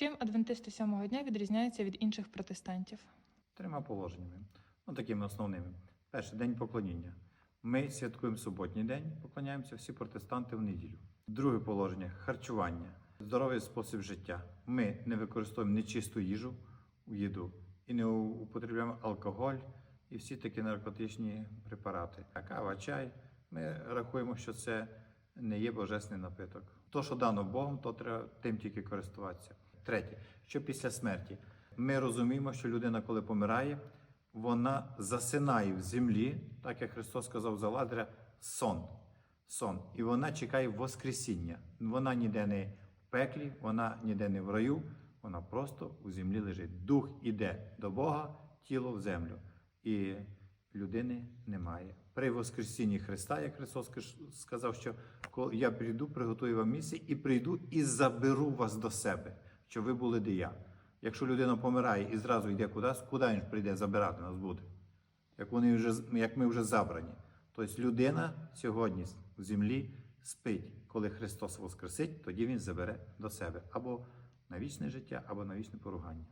Чим адвентисти сьомого дня відрізняються від інших протестантів? трьома положеннями, ну такими основними. Перше день поклоніння. Ми святкуємо суботній день, поклоняємося всі протестанти в неділю. Друге положення харчування, здоровий спосіб життя. Ми не використовуємо нечисту їжу у їду і не употребляємо алкоголь і всі такі наркотичні препарати. А кава, чай. Ми рахуємо, що це не є божественний напиток. То, що дано Богом, то треба тим тільки користуватися. Третє, що після смерті ми розуміємо, що людина, коли помирає, вона засинає в землі, так як Христос сказав за Лазаря, сон. сон. І вона чекає Воскресіння. Вона ніде не в пеклі, вона ніде не в раю, вона просто у землі лежить. Дух іде до Бога, тіло в землю. І людини немає. При Воскресінні Христа, як Христос сказав, що «Коли я прийду, приготую вам місце і прийду і заберу вас до себе, щоб ви були де я. Якщо людина помирає і зразу йде кудись, куди він прийде забирати нас буде? Як, вони вже, як ми вже забрані. Тобто людина сьогодні в землі спить. Коли Христос воскресить, тоді Він забере до себе або на вічне життя, або на вічне поругання.